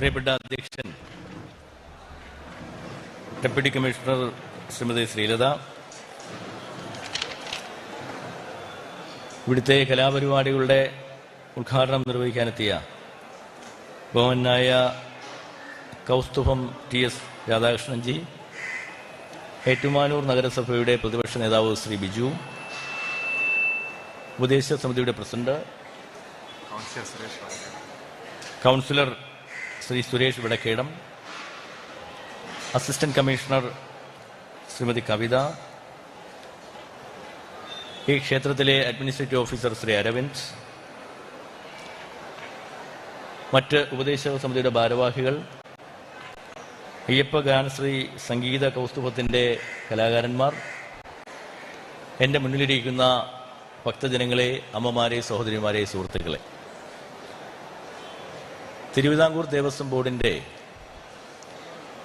പ്രിയപ്പെട്ട അധ്യക്ഷൻ deputy commissioner Shrimati Sreelatha ഇവിടുത്തെ കലാപരിപാടികളുടെ ഉദ്ഘാടനം നിർവഹിക്കാനെത്തിയ ബഹുമനായ കൗസ്തുഭം ടി എസ് രാധാകൃഷ്ണൻജി ഏറ്റുമാനൂർ നഗരസഭയുടെ പ്രതിപക്ഷ നേതാവ് ശ്രീ ബിജു ഉപദേശ സമിതിയുടെ president councillor Shri Suresh Vidakkedam assistant commissioner Srimati Kavitha ഈ ക്ഷേത്രത്തിലെ അഡ്മിനിസ്ട്രേറ്റീവ് ഓഫീസർ ശ്രീ അരവിന്ദ് മറ്റ് ഉപദേശക സമിതിയുടെ ഭാരവാഹികൾ അയ്യപ്പ ഗാനശ്രീ സംഗീത കൗസ്തുഭത്തിന്റെ കലാകാരന്മാർ എന്റെ മുന്നിലിരിക്കുന്ന ഭക്തജനങ്ങളെ അമ്മമാരെ സഹോദരിമാരെ സുഹൃത്തുക്കളെ. തിരുവിതാംകൂർ ദേവസ്വം ബോർഡിന്റെ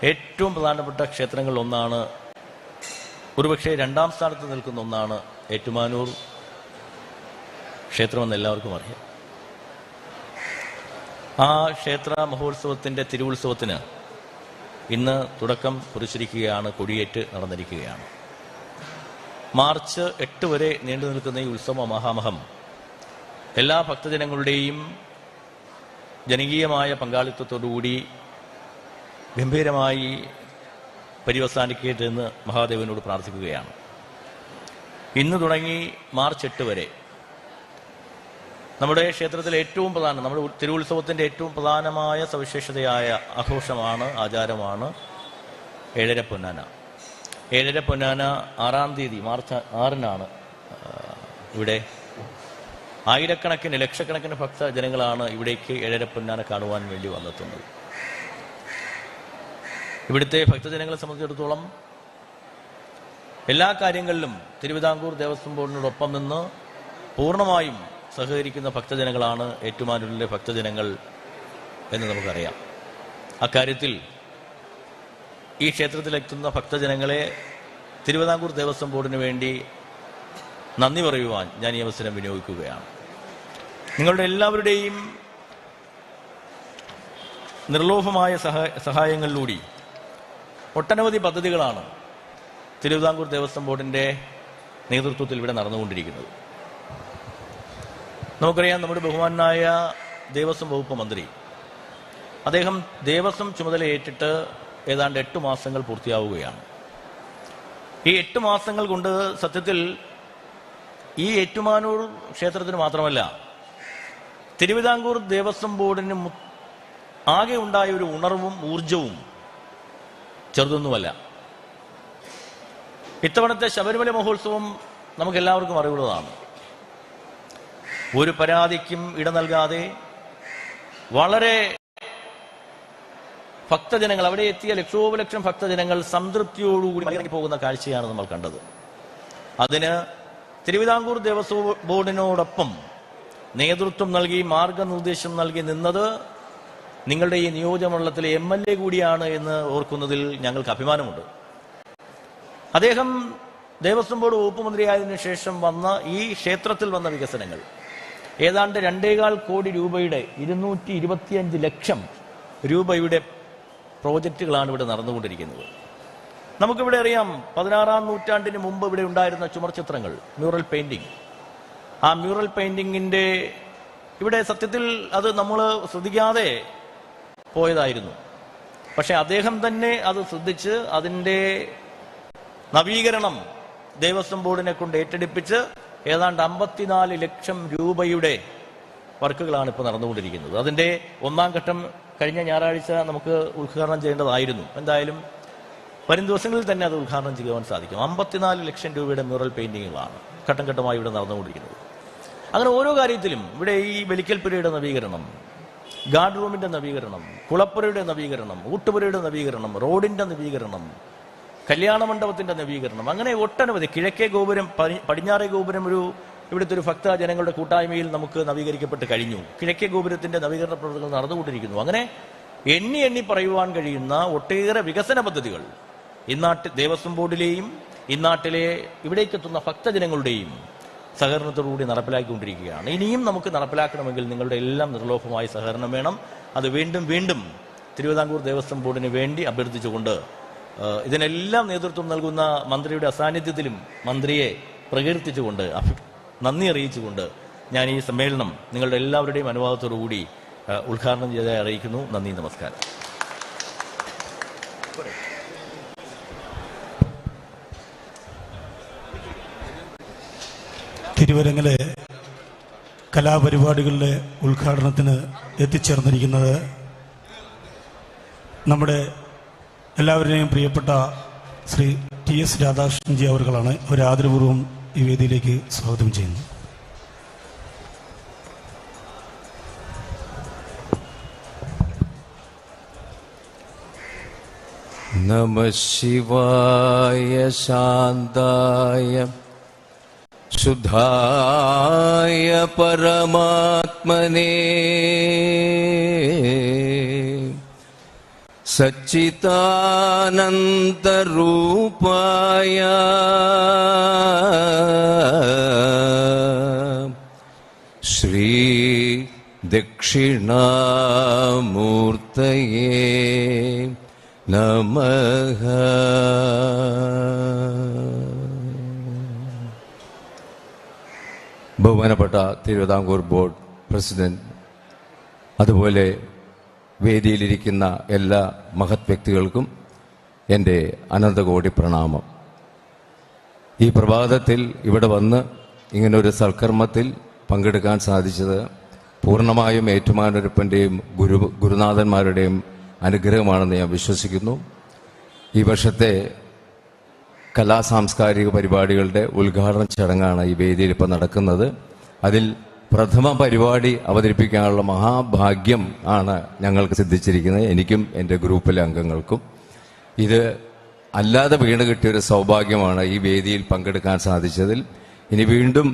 ഏറ്റവും പ്രധാനപ്പെട്ട ക്ഷേത്രങ്ങളിൽ ഒന്നാണ് ഒരുപക്ഷെ രണ്ടാം സ്ഥാനത്ത് നിൽക്കുന്ന ഒന്നാണ് ഏറ്റുമാനൂർ. ക്ഷേത്രമെന്ന് എല്ലാവർക്കും അറിയാം. ആ ക്ഷേത്ര മഹോത്സവത്തിന്റെ തിരുവുത്സവത്തിന് ഇന്ന് തുടക്കം കുറിച്ചിരിക്കുകയാണ് കൊടിയേറ്റ് നടന്നിരിക്കുകയാണ്. മാർച്ച് എട്ട് വരെ നീണ്ടു നിൽക്കുന്ന ഈ ഉത്സവ മഹാമഹം എല്ലാ ഭക്തജനങ്ങളുടെയും ജനകീയമായ പങ്കാളിത്തത്തോടുകൂടി ഗംഭീരമായി പര്യവസാനിക്കട്ടെ എന്ന് മഹാദേവനോട് പ്രാർത്ഥിക്കുകയാണ്. ഇന്ന് തുടങ്ങി മാർച്ച് എട്ട് വരെ നമ്മുടെ ക്ഷേത്രത്തിലെ ഏറ്റവും പ്രധാന നമ്മുടെ തിരുവുത്സവത്തിന്റെ ഏറ്റവും പ്രധാനമായ സവിശേഷതയായ ആഘോഷമാണ് ആചാരമാണ് ഏഴര പൊന്നാന. ഏഴര പൊന്നാന ആറാം തീയതി മാർച്ച് ആറിനാണ് ഇവിടെ ആയിരക്കണക്കിന് ലക്ഷക്കണക്കിന് ഭക്ത ജനങ്ങളാണ് ഇവിടേക്ക് ഏഴര കാണുവാൻ വേണ്ടി വന്നെത്തുന്നത്. ഇവിടുത്തെ ഭക്തജനങ്ങളെ സംബന്ധിച്ചിടത്തോളം എല്ലാ കാര്യങ്ങളിലും തിരുവിതാംകൂർ ദേവസ്വം ബോർഡിനോടൊപ്പം നിന്ന് പൂർണമായും സഹകരിക്കുന്ന ഭക്തജനങ്ങളാണ് ഏറ്റുമാനൂരിലെ ഭക്തജനങ്ങൾ എന്ന് നമുക്കറിയാം. അക്കാര്യത്തിൽ ഈ ക്ഷേത്രത്തിലെത്തുന്ന ഭക്തജനങ്ങളെ തിരുവിതാംകൂർ ദേവസ്വം ബോർഡിന് വേണ്ടി നന്ദി പറയുവാൻ ഞാൻ ഈ അവസരം വിനിയോഗിക്കുകയാണ്. നിങ്ങളുടെ എല്ലാവരുടെയും നിർലോഭമായ സഹായ സഹായങ്ങളിലൂടെ ഒട്ടനവധി പദ്ധതികളാണ് തിരുവിതാംകൂർ ദേവസ്വം ബോർഡിന്റെ നേതൃത്വത്തിൽ ഇവിടെ നടന്നുകൊണ്ടിരിക്കുന്നത്. നമുക്കറിയാം നമ്മുടെ ബഹുമാനായ ദേവസ്വം വകുപ്പ് മന്ത്രി അദ്ദേഹം ദേവസ്വം ചുമതല ഏറ്റിട്ട് ഏതാണ്ട് എട്ട് മാസങ്ങൾ പൂർത്തിയാവുകയാണ്. ഈ എട്ട് മാസങ്ങൾ കൊണ്ട് സത്യത്തിൽ ഈ ഏറ്റുമാനൂർ ക്ഷേത്രത്തിന് മാത്രമല്ല തിരുവിതാംകൂർ ദേവസ്വം ബോർഡിന് ആകെ ഉണ്ടായ ഒരു ഉണർവും ഊർജവും ചെറുതൊന്നുമല്ല. ഇത്തവണത്തെ ശബരിമല മഹോത്സവം നമുക്ക് എല്ലാവർക്കും അറിവുള്ളതാണ്. ഒരു പരാതിക്കും ഇട നൽകാതെ വളരെ ഭക്തജനങ്ങൾ അവിടെ എത്തിയ ലക്ഷോപലക്ഷം ഭക്തജനങ്ങൾ സംതൃപ്തിയോടുകൂടി ഇറങ്ങി പോകുന്ന കാഴ്ചയാണ് നമ്മൾ കണ്ടത്. അതിന് തിരുവിതാംകൂർ ദേവസ്വം ബോർഡിനോടൊപ്പം നേതൃത്വം നൽകി മാർഗനിർദ്ദേശം നൽകി നിന്നത് നിങ്ങളുടെ ഈ നിയോജകമണ്ഡലത്തിലെ എം എൽ എ കൂടിയാണ് എന്ന് ഓർക്കുന്നതിൽ ഞങ്ങൾക്ക് അഭിമാനമുണ്ട്. അദ്ദേഹം ദേവസ്വം ബോർഡ് വകുപ്പ് മന്ത്രിയായതിനു ശേഷം വന്ന ഈ ക്ഷേത്രത്തിൽ വന്ന വികസനങ്ങൾ. ഏതാണ്ട് രണ്ടേകാൽ കോടി രൂപയുടെ ഇരുന്നൂറ്റി ഇരുപത്തിയഞ്ച് ലക്ഷം രൂപയുടെ പ്രോജക്റ്റുകളാണ് ഇവിടെ നടന്നുകൊണ്ടിരിക്കുന്നത്. നമുക്കിവിടെ അറിയാം പതിനാറാം നൂറ്റാണ്ടിന് മുമ്പ് ഇവിടെ ഉണ്ടായിരുന്ന ചുമർചിത്രങ്ങൾ മ്യൂറൽ പെയിന്റിംഗ്. ആ മ്യൂറൽ പെയിന്റിങ്ങിന്റെ ഇവിടെ സത്യത്തിൽ അത് നമ്മൾ ശ്രദ്ധിക്കാതെ പോയതായിരുന്നു. പക്ഷെ അദ്ദേഹം തന്നെ അത് ശ്രദ്ധിച്ച് അതിന്റെ നവീകരണം ദേവസ്വം ബോർഡിനെ കൊണ്ട് ഏറ്റെടുപ്പിച്ച് ഏതാണ്ട് അമ്പത്തിനാല് ലക്ഷം രൂപയുടെ വർക്കുകളാണ് ഇപ്പോൾ നടന്നുകൊണ്ടിരിക്കുന്നത്. അതിന്റെ ഒന്നാം ഘട്ടം കഴിഞ്ഞ ഞായറാഴ്ച നമുക്ക് ഉദ്ഘാടനം ചെയ്യേണ്ടതായിരുന്നു. എന്തായാലും വരും ദിവസങ്ങളിൽ തന്നെ അത് ഉദ്ഘാടനം ചെയ്യുവാൻ സാധിക്കും. അമ്പത്തിനാല് ലക്ഷം രൂപയുടെ മ്യൂറൽ പെയിന്റിങ്ങുകളാണ് ഘട്ടം ഘട്ടമായി ഇവിടെ നടന്നുകൊണ്ടിരിക്കുന്നത്. അങ്ങനെ ഓരോ കാര്യത്തിലും ഇവിടെ ഈ ബലിക്കൽപ്പുരയുടെ നവീകരണം ഗാർഡ് റൂമിന്റെ നവീകരണം കുളപ്പുരയുടെ നവീകരണം ഊട്ടുപുരയുടെ നവീകരണം റോഡിന്റെ നവീകരണം കല്യാണ മണ്ഡപത്തിന്റെ നവീകരണം അങ്ങനെ ഒട്ടനവധി കിഴക്കേ ഗോപുരം പടിഞ്ഞാറേ ഗോപുരം ഒരു ഇവിടുത്തെ ഒരു ഭക്ത ജനങ്ങളുടെ കൂട്ടായ്മയിൽ നമുക്ക് നവീകരിക്കപ്പെട്ട് കഴിഞ്ഞു. കിഴക്കേ ഗോപുരത്തിന്റെ നവീകരണ പ്രവർത്തനങ്ങൾ നടന്നുകൊണ്ടിരിക്കുന്നു. അങ്ങനെ എണ്ണി എണ്ണി പറയുവാൻ കഴിയുന്ന ഒട്ടേറെ വികസന പദ്ധതികൾ. ഇന്നാട്ട് ദേവസ്വം ബോർഡിലെയും ഇന്നാട്ടിലെ ഇവിടേക്കെത്തുന്ന ഭക്തജനങ്ങളുടെയും സഹകരണത്തോടുകൂടി നടപ്പിലാക്കിക്കൊണ്ടിരിക്കുകയാണ്. ഇനിയും നമുക്ക് നടപ്പിലാക്കണമെങ്കിൽ നിങ്ങളുടെ എല്ലാം നിർലോഭമായ സഹകരണം വേണം. അത് വീണ്ടും വീണ്ടും തിരുവിതാംകൂർ ദേവസ്വം ബോർഡിന് വേണ്ടി അഭ്യർത്ഥിച്ചുകൊണ്ട് ഇതിനെല്ലാം നേതൃത്വം നൽകുന്ന മന്ത്രിയുടെ അസാന്നിധ്യത്തിലും മന്ത്രിയെ പ്രകീർത്തിച്ചുകൊണ്ട് നന്ദി അറിയിച്ചുകൊണ്ട് ഞാൻ ഈ സമ്മേളനം നിങ്ങളുടെ എല്ലാവരുടെയും അനുവാദത്തോടു കൂടി ഉദ്ഘാടനം ചെയ്തതായി അറിയിക്കുന്നു. നന്ദി നമസ്കാരം. തിരുവരങ്ങിലെ കലാപരിപാടികളുടെ ഉദ്ഘാടനത്തിന് എത്തിച്ചേർന്നിരിക്കുന്നത് നമ്മുടെ എല്ലാവരുടെയും പ്രിയപ്പെട്ട ശ്രീ ടി എസ് രാധാകൃഷ്ണൻജി അവർകളാണ്. ഒരു ആദരപൂർവം ഈ വേദിയിലേക്ക് സ്വാഗതം ചെയ്യുന്നു. നമ ശിവായ ശാന്തായ शुद्धाय परमात्मने। सच्चितानन्तरूपाय श्रीदक्षिणामूर्तये नमः। ബഹുമാനപ്പെട്ട തിരുവിതാംകൂർ ബോർഡ് പ്രസിഡന്റ് അതുപോലെ വേദിയിലിരിക്കുന്ന എല്ലാ മഹത് വ്യക്തികൾക്കും എന്റെ അനന്തകോടി പ്രണാമം. ഈ പ്രഭാതത്തിൽ ഇവിടെ വന്ന് ഇങ്ങനൊരു സൽക്കർമ്മത്തിൽ പങ്കെടുക്കാൻ സാധിച്ചത് പൂർണമായും ഏറ്റുമാനൊരുപ്പന്റെയും ഗുരു ഗുരുനാഥന്മാരുടെയും അനുഗ്രഹമാണെന്ന് ഞാൻ വിശ്വസിക്കുന്നു. ഈ വർഷത്തെ കലാ സാംസ്കാരിക പരിപാടികളുടെ ഉദ്ഘാടന ചടങ്ങാണ് ഈ വേദിയിൽ ഇപ്പോൾ നടക്കുന്നത്. അതിൽ പ്രഥമ പരിപാടി അവതരിപ്പിക്കാനുള്ള മഹാഭാഗ്യം ആണ് ഞങ്ങൾക്ക് സിദ്ധിച്ചിരിക്കുന്നത്. എനിക്കും എന്റെ ഗ്രൂപ്പിലെ അംഗങ്ങൾക്കും. ഇത് അല്ലാതെ വീണ് കിട്ടിയൊരു സൗഭാഗ്യമാണ് ഈ വേദിയിൽ പങ്കെടുക്കാൻ സാധിച്ചതിൽ. ഇനി വീണ്ടും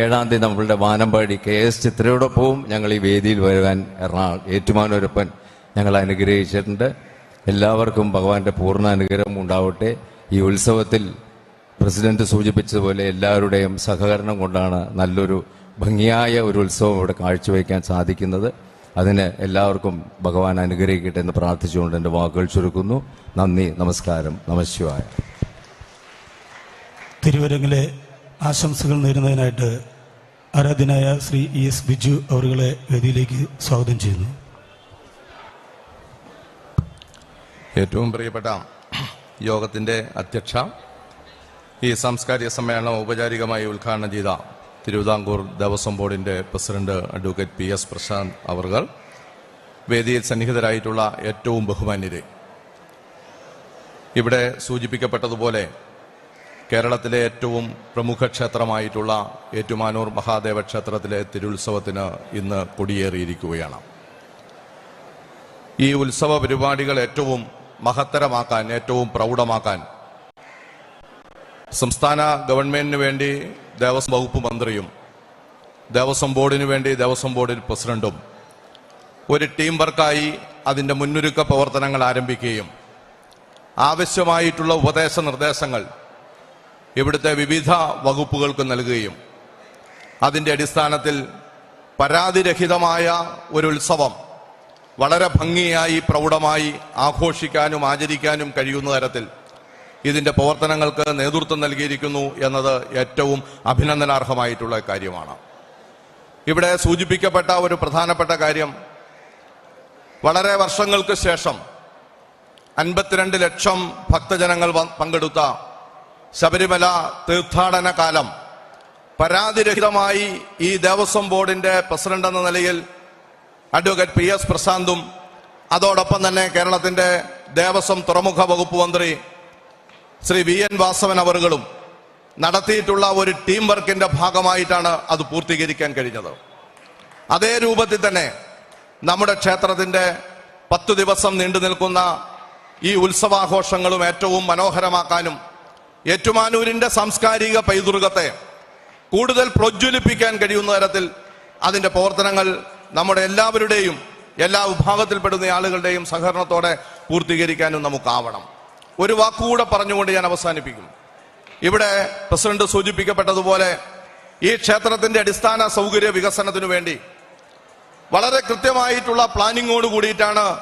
ഏഴാം തീയതി നമ്മളുടെ വാനമ്പാടി കെ എസ് ചിത്രയോടൊപ്പവും ഞങ്ങൾ ഈ വേദിയിൽ വരുവാൻ എറണാകുളം ഏറ്റുമാനൂരപ്പൻ ഞങ്ങൾ അനുഗ്രഹിച്ചിട്ടുണ്ട്. എല്ലാവർക്കും ഭഗവാന്റെ പൂർണ അനുഗ്രഹം ഉണ്ടാവട്ടെ. ഈ ഉത്സവത്തിൽ പ്രസിഡന്റ് സൂചിപ്പിച്ചതുപോലെ എല്ലാവരുടെയും സഹകരണം കൊണ്ടാണ് നല്ലൊരു ഭംഗിയായ ഒരു ഉത്സവം ഇവിടെ കാഴ്ചവെക്കാൻ സാധിക്കുന്നത്. അതിന് എല്ലാവർക്കും ഭഗവാൻ അനുഗ്രഹിക്കട്ടെ എന്ന് പ്രാർത്ഥിച്ചുകൊണ്ട് എന്റെ വാക്കുകൾ ചുരുക്കുന്നു. നന്ദി നമസ്കാരം. നമശിവായ തിരുവരങ്ങിലെ ആശംസകൾ നേരുന്നതിനായിട്ട് ആരാധ്യനായ ശ്രീ ഇ എസ് ബിജു അവരുകളെ വേദിയിലേക്ക് സ്വാഗതം ചെയ്യുന്നു. ഏറ്റവും പ്രിയപ്പെട്ട യോഗത്തിന്റെ അധ്യക്ഷ ഈ സാംസ്കാരിക സമ്മേളനം ഔപചാരികമായി ഉദ്ഘാടനം ചെയ്ത തിരുവിതാംകൂർ ദേവസ്വം ബോർഡിന്റെ president advocate P S Prashanth അവർകൾ വേദിയിൽ സന്നിഹിതരായിട്ടുള്ള ഏറ്റവും ബഹുമാന്യരെ. ഇവിടെ സൂചിപ്പിക്കപ്പെട്ടതുപോലെ കേരളത്തിലെ ഏറ്റവും പ്രമുഖ ക്ഷേത്രമായിട്ടുള്ള ഏറ്റുമാനൂർ മഹാദേവ ക്ഷേത്രത്തിലെ തിരുത്സവത്തിന് ഇന്ന് കൊടിയേറിയിരിക്കുകയാണ്. ഈ ഉത്സവ പരിപാടികൾ ഏറ്റവും മഹത്തരമാക്കാൻ ഏറ്റവും പ്രൗഢമാക്കാൻ. സംസ്ഥാന ഗവൺമെന്റിന് വേണ്ടി ദേവസ്വം വകുപ്പ് മന്ത്രിയും ദേവസ്വം ബോർഡിന് വേണ്ടി ദേവസ്വം ബോർഡിൽ പ്രസിഡന്റും ഒരു ടീം വർക്കായി അതിന്റെ മുന്നൊരുക്ക പ്രവർത്തനങ്ങൾ ആരംഭിക്കുകയും ആവശ്യമായിട്ടുള്ള ഉപദേശ നിർദ്ദേശങ്ങൾ ഇവിടുത്തെ വിവിധ വകുപ്പുകൾക്ക് നൽകുകയും അതിന്റെ അടിസ്ഥാനത്തിൽ പരാതിരഹിതമായ ഒരു ഉത്സവം വളരെ ഭംഗിയായി പ്രൗഢമായി ആഘോഷിക്കാനും ആചരിക്കാനും കഴിയുന്ന തരത്തിൽ ഇതിന്റെ പ്രവർത്തനങ്ങൾക്ക് നേതൃത്വം നൽകിയിരിക്കുന്നു എന്നത് ഏറ്റവും അഭിനന്ദനാർഹമായിട്ടുള്ള കാര്യമാണ്. ഇവിടെ സൂചിപ്പിക്കപ്പെട്ട ഒരു പ്രധാനപ്പെട്ട കാര്യം വളരെ വർഷങ്ങൾക്ക് ശേഷം അൻപത്തിരണ്ട് ലക്ഷം ഭക്തജനങ്ങൾ പങ്കെടുത്ത ശബരിമല തീർത്ഥാടന കാലം പരാതിരഹിതമായി ഈ ദേവസ്വം ബോർഡിന്റെ പ്രസിഡന്റ് എന്ന നിലയിൽ അഡ്വക്കേറ്റ് പി എസ് പ്രശാന്തും അതോടൊപ്പം തന്നെ കേരളത്തിന്റെ ദേവസ്വം തുറമുഖ വകുപ്പ് മന്ത്രി ശ്രീ വി എൻ വാസവൻ അവറുകളും നടത്തിയിട്ടുള്ള ഒരു ടീം വർക്കിന്റെ ഭാഗമായിട്ടാണ് അത് പൂർത്തീകരിക്കാൻ കഴിഞ്ഞത്. അതേ രൂപത്തിൽ തന്നെ നമ്മുടെ ക്ഷേത്രത്തിന്റെ പത്തു ദിവസം നീണ്ടു നിൽക്കുന്ന ഈ ഉത്സവാഘോഷങ്ങളും ഏറ്റവും മനോഹരമാക്കാനും ഏറ്റുമാനൂരിന്റെ സാംസ്കാരിക പൈതൃകത്തെ കൂടുതൽ പ്രജ്വലിപ്പിക്കാൻ കഴിയുന്ന തരത്തിൽ അതിന്റെ പ്രവർത്തനങ്ങൾ നമ്മുടെ എല്ലാവരുടെയും എല്ലാ വിഭാഗത്തിൽപ്പെടുന്ന ആളുകളുടെയും സഹകരണത്തോടെ പൂർത്തീകരിക്കാനും നമുക്കാവണം. ഒരു വാക്കുകൂടെ പറഞ്ഞുകൊണ്ട് ഞാൻ അവസാനിപ്പിക്കും. ഇവിടെ പ്രസിഡന്റ് സൂചിപ്പിക്കപ്പെട്ടതുപോലെ ഈ ക്ഷേത്രത്തിന്റെ അടിസ്ഥാന സൗകര്യ വികസനത്തിനു വേണ്ടി വളരെ കൃത്യമായിട്ടുള്ള പ്ലാനിങ്ങോട് കൂടിയിട്ടാണ്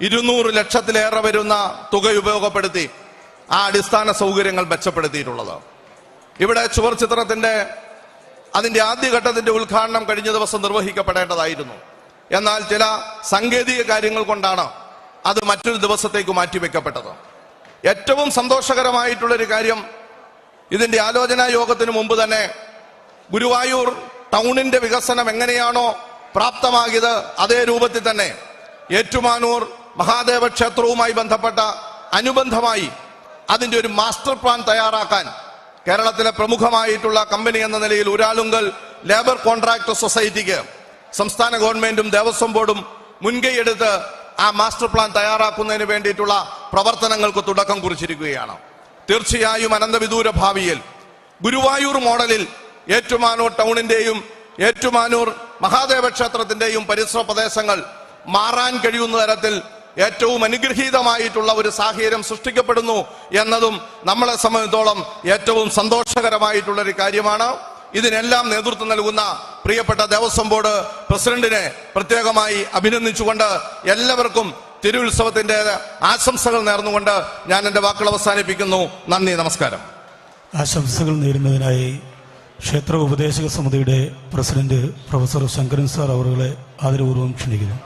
ഇരുന്നൂറ് ലക്ഷത്തിലേറെ വരുന്ന തുക ഉപയോഗപ്പെടുത്തി ആ അടിസ്ഥാന സൗകര്യങ്ങൾ മെച്ചപ്പെടുത്തിയിട്ടുള്ളത്. ഇവിടെ ചുവർ ചിത്രത്തിന്റെ അതിന്റെ ആദ്യഘട്ടത്തിന്റെ ഉദ്ഘാടനം കഴിഞ്ഞ ദിവസം നിർവഹിക്കപ്പെടേണ്ടതായിരുന്നു. എന്നാൽ ചില സാങ്കേതിക കാര്യങ്ങൾ കൊണ്ടാണ് അത് മറ്റൊരു ദിവസത്തേക്ക് മാറ്റിവെക്കപ്പെട്ടത്. ഏറ്റവും സന്തോഷകരമായിട്ടുള്ള ഒരു കാര്യം ഇതിന്റെ ആലോചനാ യോഗത്തിന് മുമ്പ് തന്നെ ഗുരുവായൂർ ടൗണിന്റെ വികസനം എങ്ങനെയാണോ പ്രാപ്തമാകിയത് അതേ രൂപത്തിൽ തന്നെ ഏറ്റുമാനൂർ മഹാദേവ ക്ഷേത്രവുമായി ബന്ധപ്പെട്ട അനുബന്ധമായി അതിന്റെ ഒരു മാസ്റ്റർ പ്ലാൻ തയ്യാറാക്കാൻ കേരളത്തിലെ പ്രമുഖമായിട്ടുള്ള കമ്പനി എന്ന നിലയിൽ ഊരാളുങ്കൽ ലേബർ കോൺട്രാക്ടർ സൊസൈറ്റിക്ക് സംസ്ഥാന ഗവൺമെന്റും ദേവസ്വം ബോർഡും മുൻകൈയെടുത്ത് ആ മാസ്റ്റർ പ്ലാൻ തയ്യാറാക്കുന്നതിന് വേണ്ടിയിട്ടുള്ള പ്രവർത്തനങ്ങൾക്ക് തുടക്കം കുറിച്ചിരിക്കുകയാണ്. തീർച്ചയായും അനന്തവിദൂര ഭാവിയിൽ ഗുരുവായൂർ മോഡലിൽ ഏറ്റുമാനൂർ ടൗണിന്റെയും ഏറ്റുമാനൂർ മഹാദേവ ക്ഷേത്രത്തിന്റെയും പരിസര പ്രദേശങ്ങൾ മാറാൻ കഴിയുന്ന തരത്തിൽ ഏറ്റവും അനുഗ്രഹീതമായിട്ടുള്ള ഒരു സാഹചര്യം സൃഷ്ടിക്കപ്പെടുന്നു എന്നതും നമ്മളെ സംബന്ധിച്ചോളം ഏറ്റവും സന്തോഷകരമായിട്ടുള്ള ഒരു കാര്യമാണ്. ഇതിനെല്ലാം നേതൃത്വം നൽകുന്ന പ്രിയപ്പെട്ട ദേവസ്വം ബോർഡ് പ്രസിഡന്റിനെ പ്രത്യേകമായി അഭിനന്ദിച്ചുകൊണ്ട് എല്ലാവർക്കും തിരുവുത്സവത്തിന്റെ ആശംസകൾ നേർന്നുകൊണ്ട് ഞാൻ എന്റെ വാക്കുകൾ അവസാനിപ്പിക്കുന്നു. നന്ദി നമസ്കാരം. ആശംസകൾ നേരുന്നതിനായി ക്ഷേത്ര ഉപദേശക സമിതിയുടെ പ്രസിഡന്റ് പ്രൊഫസർ ശങ്കരൻ സാർ അവരുകളെ ആദരപൂർവം ക്ഷണിക്കുന്നു.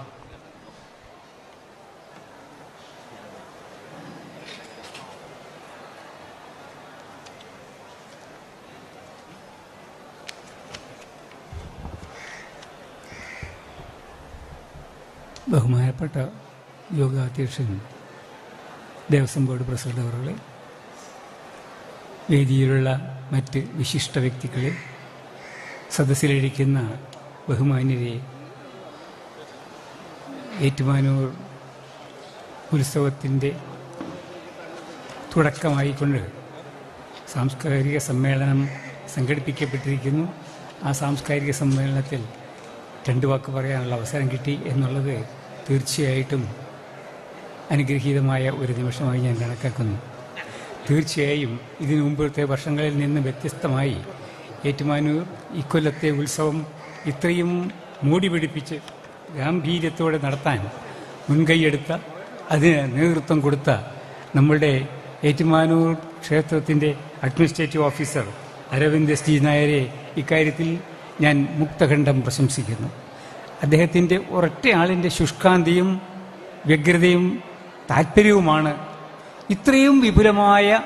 ബഹുമാനപ്പെട്ട യോഗാധ്യക്ഷൻ ദേവസ്വം ബോർഡ് പ്രസിഡന്റ് അവരുടെ വേദിയിലുള്ള മറ്റ് വിശിഷ്ട വ്യക്തികളെ സദസ്സിലിരിക്കുന്ന ബഹുമാന്യരെ ഏറ്റുമാനൂർ ഉത്സവത്തിന്റെ തുടക്കമായിക്കൊണ്ട് സാംസ്കാരിക സമ്മേളനം സംഘടിപ്പിക്കപ്പെട്ടിരിക്കുന്നു. ആ സാംസ്കാരിക സമ്മേളനത്തിൽ രണ്ടു വാക്ക് പറയാനുള്ള അവസരം കിട്ടി എന്നുള്ളത് തീർച്ചയായിട്ടും അനുഗ്രഹീതമായ ഒരു നിമിഷമായി ഞാൻ കണക്കാക്കുന്നു. തീർച്ചയായും ഇതിനു മുമ്പത്തെ വർഷങ്ങളിൽ നിന്ന് വ്യത്യസ്തമായി ഏറ്റുമാനൂർ ഇക്കൊല്ലത്തെ ഉത്സവം ഇത്രയും മൂടി പിടിപ്പിച്ച് ഗാംഭീര്യത്തോടെ നടത്താൻ മുൻകൈയെടുത്ത അതിന് നേതൃത്വം കൊടുത്ത നമ്മളുടെ ഏറ്റുമാനൂർ ക്ഷേത്രത്തിന്റെ administrative officer Aravind S. G. നായരെ ഇക്കാര്യത്തിൽ ഞാൻ മുക്തഖണ്ഡം പ്രശംസിക്കുന്നു. അദ്ദേഹത്തിന്റെ ഒരൊറ്റയാളിന്റെ ശുഷ്കാന്തിയും വ്യഗ്രതയും താല്പര്യവുമാണ് ഇത്രയും വിപുലമായ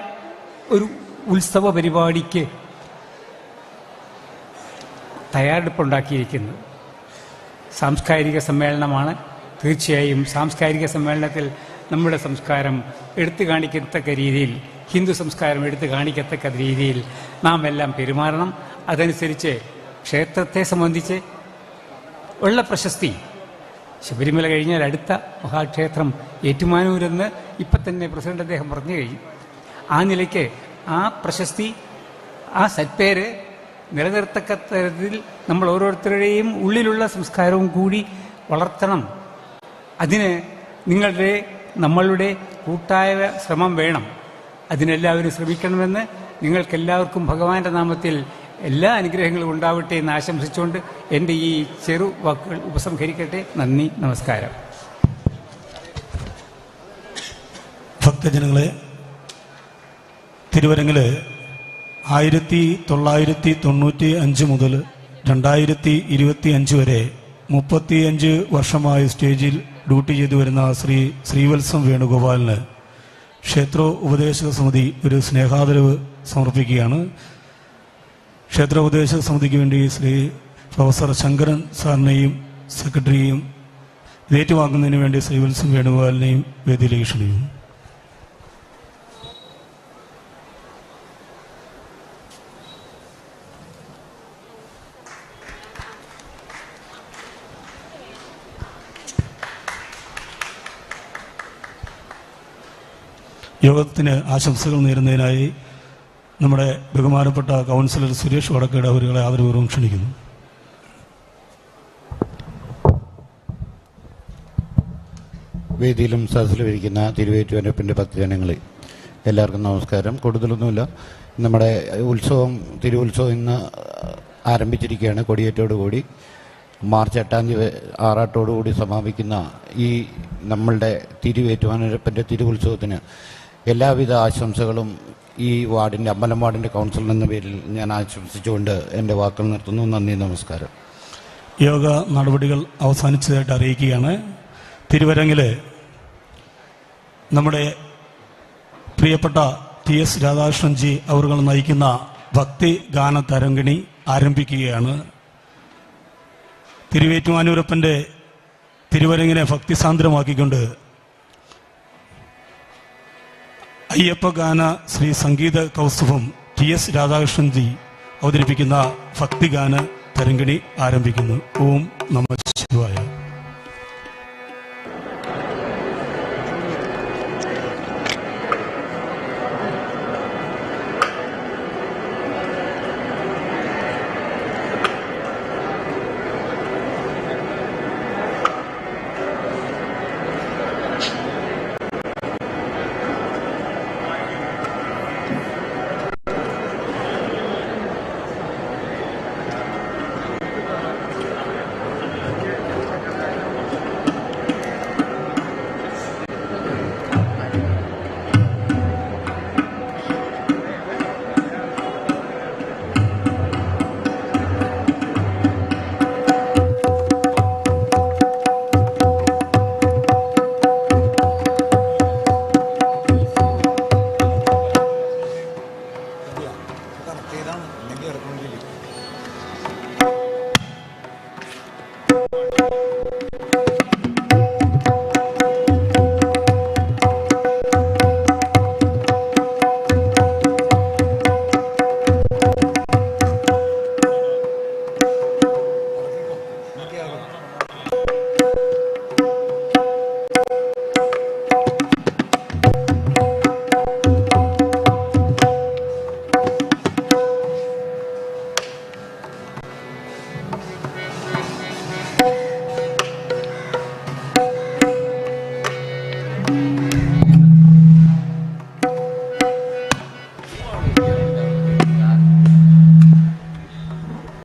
ഒരു ഉത്സവ പരിപാടിക്ക് തയ്യാറെടുപ്പുണ്ടാക്കിയിരിക്കുന്നത്. സാംസ്കാരിക സമ്മേളനമാണ്. തീർച്ചയായും സാംസ്കാരിക സമ്മേളനത്തിൽ നമ്മുടെ സംസ്കാരം എടുത്തു കാണിക്കത്തക്ക രീതിയിൽ ഹിന്ദു സംസ്കാരം എടുത്തു കാണിക്കത്തക്ക രീതിയിൽ നാം എല്ലാം പെരുമാറണം. അതനുസരിച്ച് ക്ഷേത്രത്തെ സംബന്ധിച്ച് ഉള്ള പ്രശസ്തി. ശബരിമല കഴിഞ്ഞാൽ അടുത്ത മഹാക്ഷേത്രം ഏറ്റുമാനൂരെന്ന് ഇപ്പം തന്നെ പ്രസിഡന്റ് അദ്ദേഹം പറഞ്ഞു കഴിഞ്ഞു. ആ നിലയ്ക്ക് ആ പ്രശസ്തി ആ സത്പേര് നിലനിർത്തക്ക തരത്തിൽ നമ്മൾ ഓരോരുത്തരുടെയും ഉള്ളിലുള്ള സംസ്കാരവും കൂടി വളർത്തണം. അതിന് നിങ്ങളുടെ നമ്മളുടെ കൂട്ടായ ശ്രമം വേണം. അതിനെല്ലാവരും ശ്രമിക്കണമെന്ന് നിങ്ങൾക്കെല്ലാവർക്കും ഭഗവാന്റെ നാമത്തിൽ എല്ലാ അനുഗ്രഹങ്ങളും ഉണ്ടാവട്ടെ എന്ന് ആശംസിച്ചുകൊണ്ട് എന്റെ ഈ ചെറു വാക്കുകൾ ഉപസംഹരിക്കട്ടെ. നന്ദി നമസ്കാരം. ഭക്തജനങ്ങളെ തിരുവരങ്ങിൽ ആയിരത്തി തൊള്ളായിരത്തി തൊണ്ണൂറ്റി അഞ്ച് മുതൽ രണ്ടായിരത്തി ഇരുപത്തി അഞ്ച് വരെ മുപ്പത്തിയഞ്ച് വർഷമായി സ്റ്റേജിൽ ഡ്യൂട്ടി ചെയ്തു വരുന്ന ശ്രീ ശ്രീവത്സം വേണുഗോപാലിന് ക്ഷേത്ര ഉപദേശക സമിതി ഒരു സ്നേഹാദരവ് സമർപ്പിക്കുകയാണ്. ക്ഷേത്ര ഉപദേശക സമിതിക്ക് വേണ്ടി ശ്രീ പ്രൊഫസർ ശങ്കരൻ സാറിനെയും സെക്രട്ടറിയെയും ഏറ്റുവാങ്ങുന്നതിന് വേണ്ടി ശ്രീവത്സം വേണുഗോപാലിനെയും വേദിയിലേക്ക് ക്ഷണിക്കുന്നു. യോഗത്തിന് ആശംസകൾ നേരുന്നതിനായി നമ്മുടെ ബഹുമാനപ്പെട്ട കൗൺസിലർ സുരേഷ് വടക്കേട് അവരുകളെ ആദരപൂർവം ക്ഷണിക്കുന്നു. വേദിയിലും സദസ്സിലും ഇരിക്കുന്ന തിരുവേറ്റുവനപ്പിന്റെ ഭക്തജനങ്ങളെ എല്ലാവർക്കും നമസ്കാരം. കൂടുതലൊന്നുമില്ല. നമ്മുടെ ഉത്സവം തിരുവുത്സവം ഇന്ന് ആരംഭിച്ചിരിക്കുകയാണ്. കൊടിയേറ്റോടുകൂടി മാർച്ച് എട്ടാം തീയതി ആറാട്ടോടുകൂടി സമാപിക്കുന്ന ഈ നമ്മളുടെ തിരുവേറ്റുവാനപ്പന്റെ തിരുവുത്സവത്തിന് എല്ലാവിധ ആശംസകളും ഈ വാർഡിന്റെ അമ്പലം വാർഡിന്റെ കൗൺസിൽ എന്ന പേരിൽ ഞാൻ ആശംസിച്ചുകൊണ്ട് എന്റെ വാക്കുകൾ നിർത്തുന്നു. നന്ദി നമസ്കാരം. യോഗ നടപടികൾ അവസാനിച്ചതായിട്ട് അറിയിക്കുകയാണ്. തിരുവരങ്ങിൽ നമ്മുടെ പ്രിയപ്പെട്ട ടി എസ് രാധാകൃഷ്ണൻജി അവർ നയിക്കുന്ന ഭക്തി ഗാന തരംഗിണി ആരംഭിക്കുകയാണ്. തിരുവേറ്റുമാനൂരപ്പന്റെ തിരുവരങ്ങിനെ ഭക്തിസാന്ദ്രമാക്കിക്കൊണ്ട് അയ്യപ്പ ഗാന ശ്രീ സംഗീത കൗസ്തുഭം ടി എസ് രാധാകൃഷ്ണൻ ജി അവതരിപ്പിക്കുന്ന ഭക്തിഗാന തരംഗിണി ആരംഭിക്കുന്നു. ഓം നമ ശിവായ.